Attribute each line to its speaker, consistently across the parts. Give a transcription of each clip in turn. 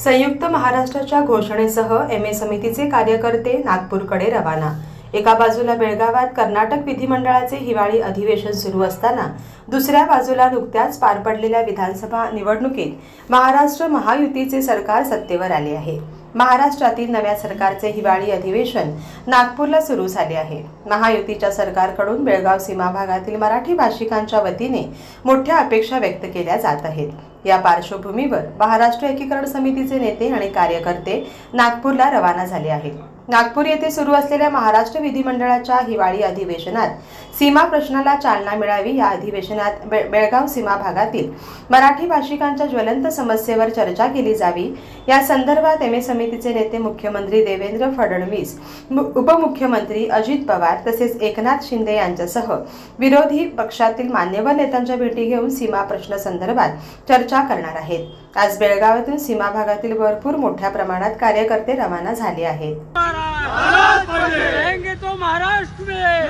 Speaker 1: संयुक्त महाराष्ट्राच्या घोषणेसह M A समितीचे कार्यकर्ते नागपूरकडे रवाना एका बाजूला बेळगावात कर्नाटक विधिमंडळाचे हिवाळी अधिवेशन सुरू असताना दुसऱ्या बाजूला नुकत्याच पार पडलेल्या विधानसभा निवडणुकीत महाराष्ट्र महायुतीचे सरकार सत्तेवर आले आहे. महाराष्ट्रातील नव्या सरकारचे हिवाळी अधिवेशन नागपूरला सुरू झाले आहे. महायुतीच्या सरकारकडून बेळगाव सीमा भागातील मराठी भाषिकांच्या वतीने मोठ्या अपेक्षा व्यक्त केल्या जात आहेत. या पार्श्वभूमीवर महाराष्ट्र एकीकरण समितीचे नेते आणि कार्यकर्ते नागपूरला रवाना झाले आहेत. नागपूर येथे सुरू असलेल्या महाराष्ट्र विधिमंडळाच्या हिवाळी अधिवेशनात सीमा प्रश्नाला चालना मिळावी या अधिवेशनात बे- बेळगाव सीमा भागातील मराठी भाषिकांच्या ज्वलंत समस्येवर चर्चा केली जावी. या संदर्भात एम ए समितीचे नेते मुख्यमंत्री देवेंद्र फडणवीस उपमुख्यमंत्री अजित पवार तसेच एकनाथ शिंदे यांच्यासह विरोधी पक्षातील मान्यवर नेत्यांच्या भेटी घेऊन सीमा प्रश्न संदर्भात चर्चा करणार आहेत. आज बेळगावातून सीमा भागातील भरपूर मोठ्या प्रमाणात कार्यकर्ते रवाना झाले आहेत.
Speaker 2: रहेंगे तो महाराष्ट्र में।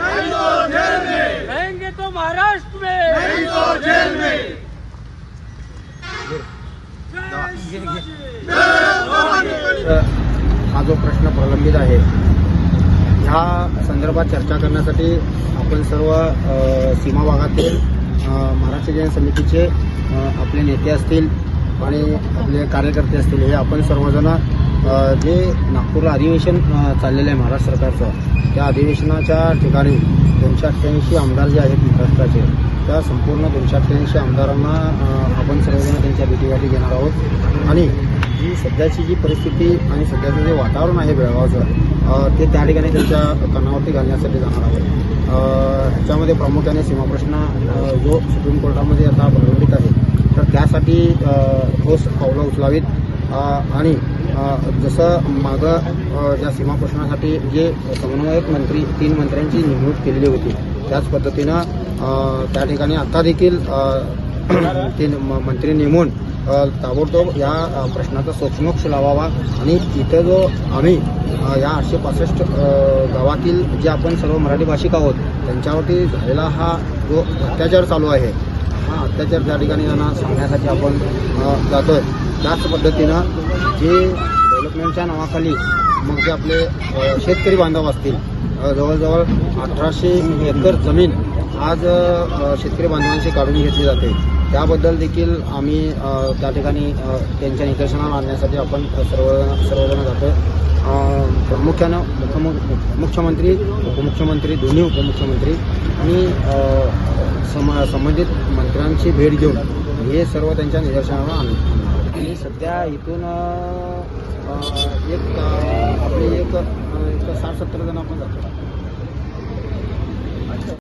Speaker 2: रहेंगे तो महाराष्ट्र में।
Speaker 3: हा जो प्रश्न प्रलंबित आहे ह्या संदर्भात चर्चा करण्यासाठी आपण सर्व सीमा भागातील महाराष्ट्र जैन समितीचे आपले नेते असतील आणि आपले कार्यकर्ते असतील हे आपण सर्वजण जे नागपूरला अधिवेशन चाललेलं आहे महाराष्ट्र सरकारचं त्या अधिवेशनाच्या ठिकाणी दोनशे अठ्ठ्याऐंशी आमदार जे आहेत महाराष्ट्राचे त्या संपूर्ण दोनशे अठ्ठ्याऐंशी आमदारांना आपण सर्वजण त्यांच्या भेटीगाठी घेणार आहोत. आणि जी सध्याची जी परिस्थिती आणि सध्याचं जे वातावरण आहे बेळगावचं ते त्या ठिकाणी त्यांच्या कानावरती घालण्यासाठी जाणार आहे ह्याच्यामध्ये प्रामुख्याने सीमाप्रश्न जो सुप्रीम कोर्टामध्ये आता प्रलंबित आहे तर त्यासाठी ठोस पावलं उचलावीत. आणि जसं मागं या सीमा प्रश्नासाठी जे समन्वयक मंत्री तीन मंत्र्यांची नेमणूक केलेली होती त्याच पद्धतीनं त्या ठिकाणी आता देखील ते तीन म- मंत्री नेमून ताबडतोब या प्रश्नाचा सोक्षमोक्ष लावावा आणि इथं जो आम्ही या आठशे पासष्ट गावातील जे आपण सर्व मराठी भाषिक आहोत त्यांच्यावरती झालेला हा जो अत्याचार चालू आहे हा अत्याचार त्या ठिकाणी त्यांना सांगण्यासाठी आपण जातोय. त्याच पद्धतीनं जे योजनांच्या नावाखाली मग जे आपले शेतकरी बांधव असतील जवळजवळ अठराशे एकर जमीन आज शेतकरी बांधवांशी काढून घेतली जाते. त्याबद्दल देखील आम्ही त्या ठिकाणी त्यांच्या निदर्शनाला आणण्यासाठी आपण सर्व सर्वजण जातो. प्रामुख्यानं मुख्यम मुख्यमंत्री उपमुख्यमंत्री दोन्ही उपमुख्यमंत्री आणि सम संबंधित मंत्र्यांची भेट घेऊन हे सर्व त्यांच्या निदर्शनाला आण आणणार आणि सध्या इथून एक आपले एक एक साठ सत्तर जण आपण जातो.